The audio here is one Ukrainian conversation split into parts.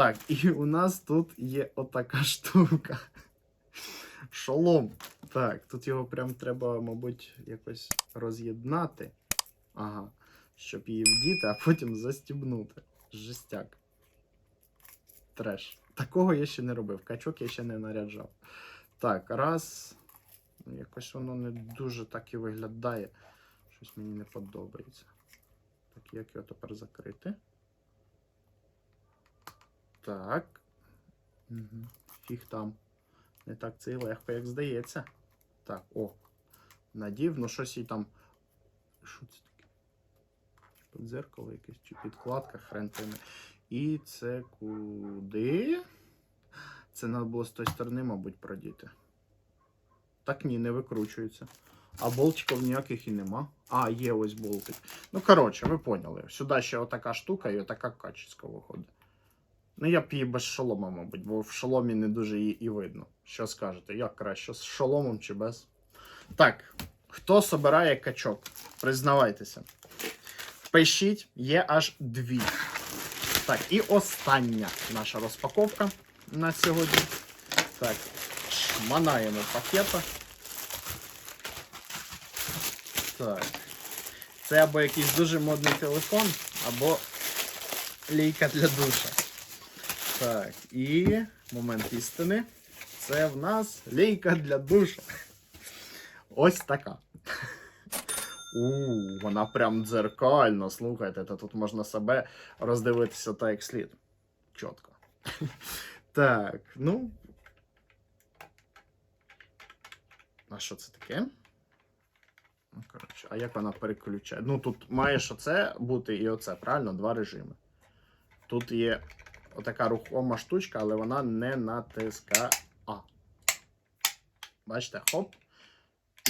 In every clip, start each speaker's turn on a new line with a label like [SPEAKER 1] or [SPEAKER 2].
[SPEAKER 1] Так, і у нас тут є отака штука. Шолом. Так, тут його прям треба, мабуть, якось роз'єднати. Ага. Щоб її вдіти, а потім застібнути. Жестяк. Треш. Такого я ще не робив. Качок я ще не наряджав. Так, раз. Ну, Якось воно не дуже так і виглядає. Щось мені не подобається. Так, як його тепер закрити? Так. Угу. Фіг там. Не так це і легко, як здається. Так, о. Надів, ну щось і там. Що це таке? Під дзеркало якесь чи підкладка, хрен. І це куди? Це треба було з тої сторони, мабуть, продіти. Так ні, не викручується. А болтиків ніяких і нема. А, є ось болтик. Ну, коротше, ви поняли. Сюди ще отака штука і отака качеська виходить. Ну, я б її без шолома, мабуть, бо в шоломі не дуже її і видно. Що скажете? Як краще, з шоломом чи без? Так, хто собирає качок? Признавайтеся. Пишіть, є аж дві. Так, і остання наша розпаковка на сьогодні. Так, шманаємо пакета. Так. Це або якийсь дуже модний телефон, або лійка для душа. Так, і момент істини. Це в нас лійка для душа. Ось така. У, вона прям дзеркальна. Слухайте, та тут можна себе роздивитися так як слід. Чітко. Так, ну. А що це таке? Ну, коротше, а як вона переключає? Ну, тут маєш оце бути і оце, правильно? Два режими. Тут є отака рухома штучка, але вона не натискає. Бачите, хоп.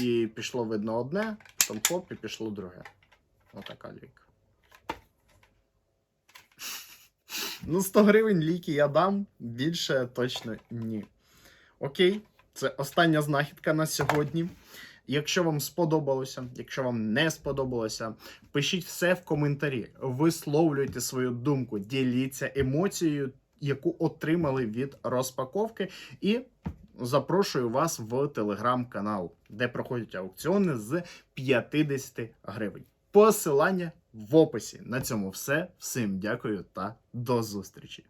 [SPEAKER 1] І пішло видно одне, потім хоп, і пішло друге. Отака ліка. Ну, 100 гривень ліки я дам, більше точно ні. Окей, це остання знахідка на сьогодні. Якщо вам сподобалося, якщо вам не сподобалося, пишіть все в коментарі, висловлюйте свою думку, діліться емоцією, яку отримали від розпаковки, і запрошую вас в телеграм-канал, де проходять аукціони з 50 гривень. Посилання в описі. На цьому все. Всім дякую та до зустрічі!